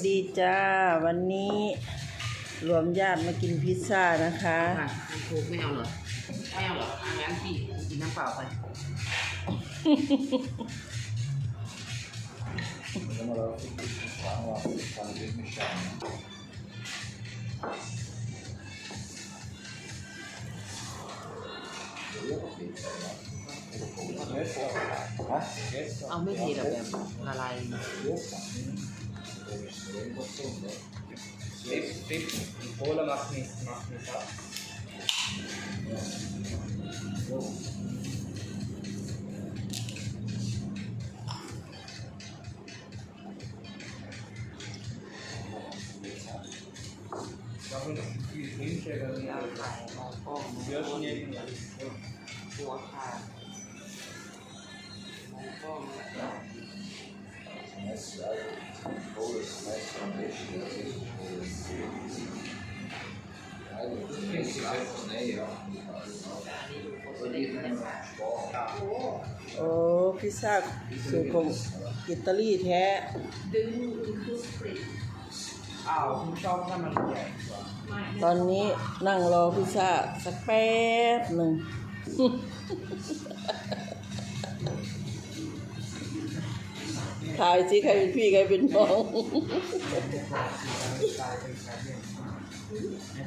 สวัสดีจ้า วันนี้รวมญาติมากินพิซซ่านะคะค่ะน้ำโค้กไม่เอาเหรอไม่เอาเหรออะงั้นพี่กินน้ำเปล่าไป Vediamo facciamo fanno che mesciamo. Adesso เอาไม่เทหรอกแบบละลาย C'est un peu plus tard. าขายมองกล้องมอง wir ก้น schneiden das. หัวขาดมองกล้อง Adesso dai, Kohle ist meist am besten. das ist Kohle. Dai, das ist einfach schnell, ja. ตัวนี้เป็นโอ้พิซซ่าสูตรของอิตาลีแท้อ้าวคุณชอบถ้ามันใหญ่กว่าตอนนี้นั่งรอพิซซ่าสักแป๊บหนึ่ง ถ่ายสิใครเป็นพี่ใครเป็นน้อง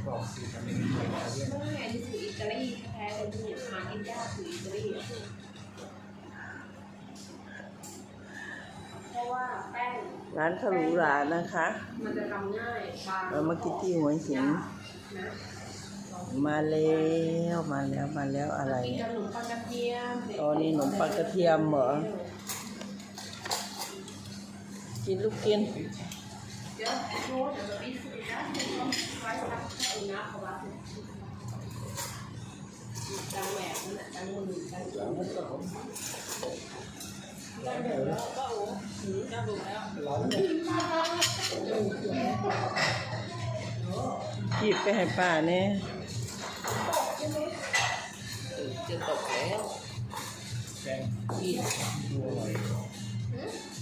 รอบสีมันเป็นไข่เลี่ยนไม่อันนี้คืออิตาลีแท้ๆเลยที่หากินยากคืออิตาลีอะเพราะว่าแป้งร้านขาวหรูหรานะคะ มันจะทำง่ายบางเรามากินที่หัวหินนะมาแล้วมาแล้วมาแล้วอะไรกินเนี่ยกับขนมปังกระเทียมอ๋อนี่ขนมปังกระเทียมเหรอ กินลูกกินเดี๋ยวโน้ตเดี๋ยวจะปีสุดนะเดี๋ยวต้องไว้สักแค่นะเพราะว่าจังแหวนั่นแหละจังมือจังจังมือจังเดี๋ยวแล้วก็โอ้หือจังดูแล้วจีบไปให้ป้าเนี่ยจะตกแล้วแ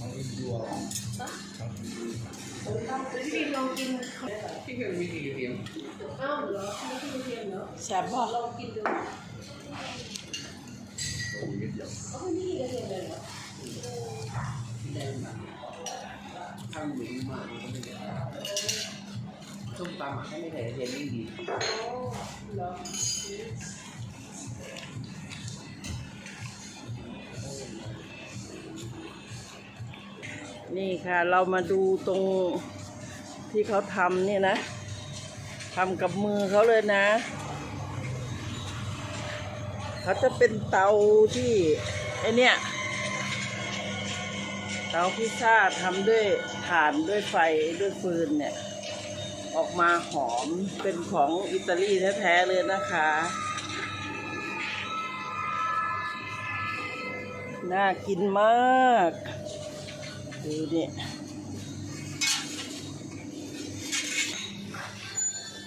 กงพี่ดูอร่อยมันอินดูอร่อยพี่ลองกินพี่เป็นวิธีเรียนอ้าวเหรอไม่ใช่เทียมเหรอแซ่บบ่ลองกินดูโอ้ยเขาไม่มีกระเทียมเลยเหรอแดงแบบทำอยู่มากมันก็ไม่ได้ส้มตำอะถ้าไม่ใส่เทียมยิ่งดีเหรอ นี่ค่ะ เรามาดูตรงที่เขาทำเนี่ยนะทำกับมือเขาเลยนะ เขาจะเป็นเตาที่ไอเนี่ยเตาพิซซ่าทำด้วยถ่านด้วยไฟด้วยฟืนเนี่ย ออกมาหอมเป็นของอิตาลีแท้ๆเลยนะคะน่ากินมาก ดูเนี่ย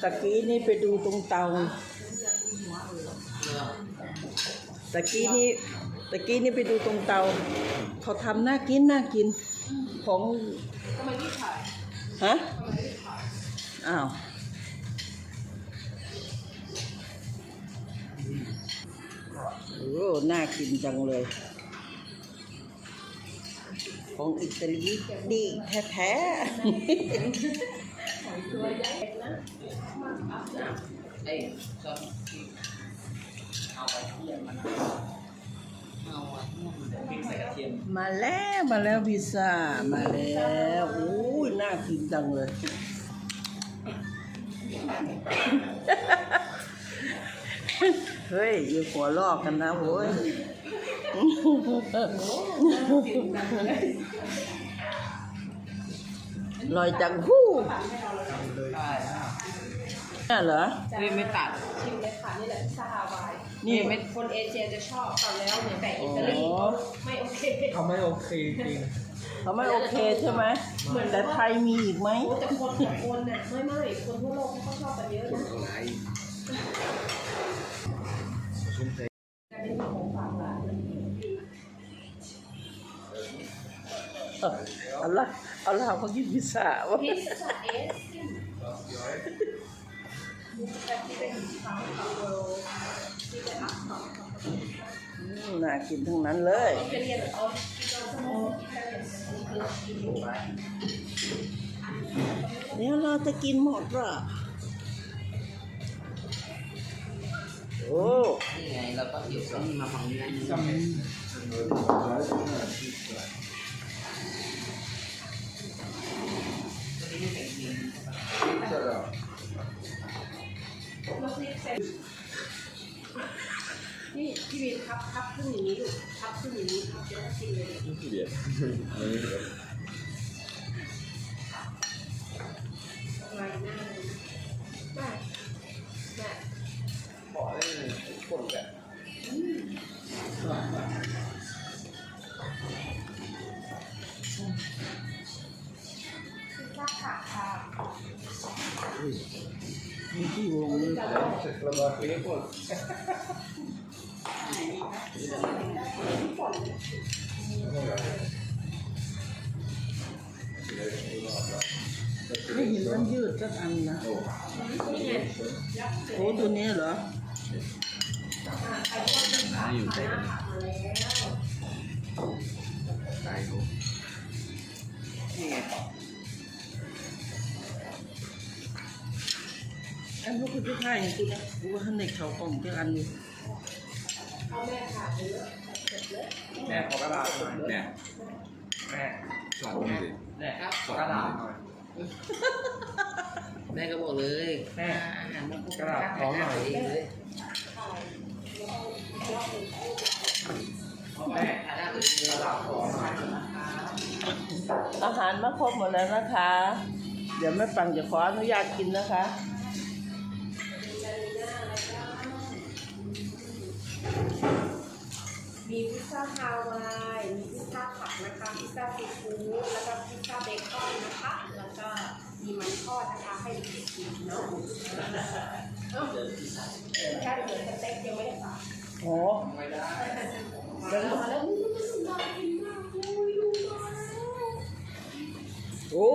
ตะกี้นี่ไปดูตรงเตาตะกี้นี่ตะกี้นี่ไปดูตรงเตา เขาทำน่ากินน่ากินของทำไมไม่ถ่ายฮะอ้าวโอ้น่ากินจังเลย ของอิตาลีดีแท้ๆมาแล้วมาแล้วพิซซ่ามาแล้วโอ้ยน่ากินจังเลยเฮ้ยอย่าหัวลอกกันนะโว้ย ลอยจังฮู้ได้น่ะเหรอเฮ้ยไม่ตัด ชิมเลยค่ะนี่แหละพิซซ่าฮาวายนี่เป็นคนเอเชียจะชอบตอนแล้วเนี่ยแต่อิตาลีอ๋อไม่โอเค เขาไม่โอเคจริง เขาไม่โอเคใช่ไหมเหมือน แต่ไทยมีอีกไหม โอ้แต่คนของคนน่ะไม่ไม่คนทั่วโลกเขาชอบกันเยอะนะอะไรแต่เป็น ของฝากหลานเออเอาละเอาละมากินพิซซ่าวะพิซซ่าเอสกินแบบที่เป็นฟาร์มคาโรที่เป็นอัพสองอืมน่ากินทั้งนั้นเลยอิตาเลียนเอาที่เราสมมติอิตาเลียนคือกินไปเดี๋ยวเราจะกินหมดเหรอโอ้นี่ไงเราก็หยิบนี่มาฝั่งนี้นะ ขึ้นอย่างนี้ลูกครับขึ้นอย่างนี้ครับแล้วก็กินเลย Yeah. อะไรหน้าเลยแม่แม่บอกได้เลยทุกคนแบบคือข้าวขาค่ะมีที่วงนี้ระบาดเล็กหมด ไม่เห็นมันยืดสักอันนะนี่ไงโอ้ตัวนี้เหรอน้าอยู่ใกล้กันผักมาแล้วตายเขานี่ไงอันพวกคุณจะถ่ายอย่างกูนะกูว่าข้างในเขากล่องจะอันอยู่เอาแม่ค่ะเยอะเสร็จเลย แม่ขอกระดาษหน่อยเนี่ยแม่สอนผมสิแม่ครับขอกระดาษหน่อยแม่ก็บอกเลยแม่อาหารมันกระดาษพร้อหน่อยเองเลยแม่กระดาษขอหน่อยอาหารมาครบหมดแล้วนะคะ เดี๋ยวแม่ปังจะขออนุญาตกินนะคะ มีพิซซ่าฮาวาย มีพิซซ่าผักนะคะ พิซซ่าซีฟู้ดแล้วก็พิซซ่าเบคอนนะคะ แล้วก็มีมันทอดนะคะให้เด็กๆกินเนาะเอ้าแค่เหลือสเต็กยังไม่ได้ฝากโอ้ไม่ได้มาแล้วมาแล้วน่ากินมากเลยดูมาแล้วโอ้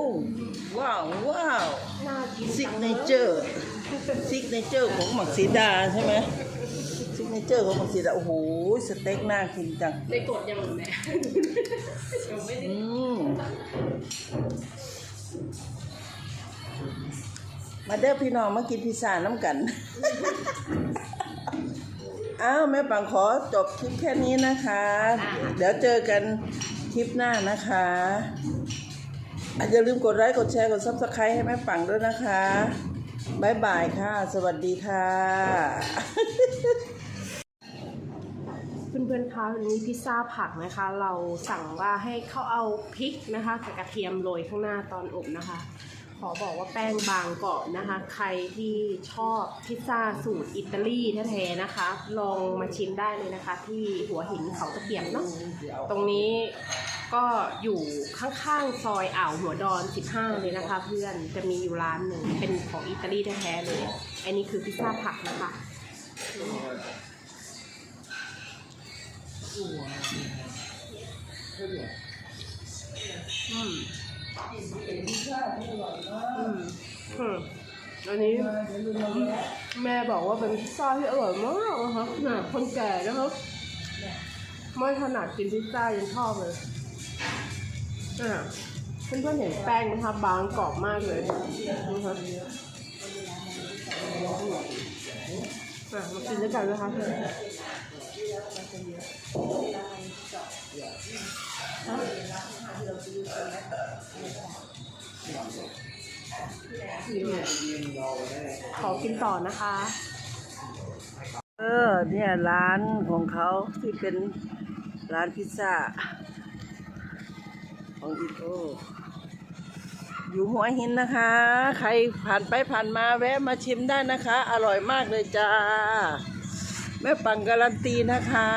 ว้าวว้าวน่ากินซิกเนเจอร์ซิกเนเจอร์ของหมักซีดาใช่ไหม เนเจอร์ของหมักซีดาโอ้โหสเต็กน่ากินจังได้กดยังแม่ยังไม่ได้อืมมาเด้อพี่น้องมากินพิซซ่าน้ำกัน อ้าวแม่ปังขอจบคลิปแค่นี้นะคะ เดี๋ยวเจอกันคลิปหน้านะคะอะอย่าลืมกดไลค์กดแชร์กดซับสไครต์ให้แม่ปังด้วยนะคะบายบายค่ะ สวัสดีค่ะ เพื่อนๆคะวันนี้พิซซ่าผักนะคะ เราสั่งว่าให้เขาเอาพริกนะคะกับกระเทียมโรยข้างหน้าตอนอบนะคะ ขอบอกว่าแป้งบางกรอบนะคะ ใครที่ชอบพิซซ่าสูตรอิตาลีแท้ๆนะคะ ลองมาชิมได้เลยนะคะ ที่หัวหินเขาตะเกียบเนาะตรงนี้ก็อยู่ข้างๆซอยอ่าวหัวดอน 15 เลยนะคะ เพื่อนจะมีอยู่ร้านหนึ่งเป็นของอิตาลีแท้ๆเลย อันนี้คือพิซซ่าผักนะคะ อืมอืมอืมอันนี้แม่บอกว่าเป็นพิซซ่าที่อร่อยมากนะคะน่ะคนแก่นะครับไม่ถนัดกินพิซซ่ายังชอบเลยอะเพื่อนๆเห็นแป้งนะคะบางกรอบมากเลยนะคะอะมากินด้วยกันนะคะ ขอกินต่อนะคะ เออ เนี่ยร้านของเขาที่เป็นร้านพิซซ่า ของอีโออยู่หัวหินนะคะ ใครผ่านไปผ่านมาแวะมาชิมได้นะคะ อร่อยมากเลยจ้า แม่ปังการันตีนะคะ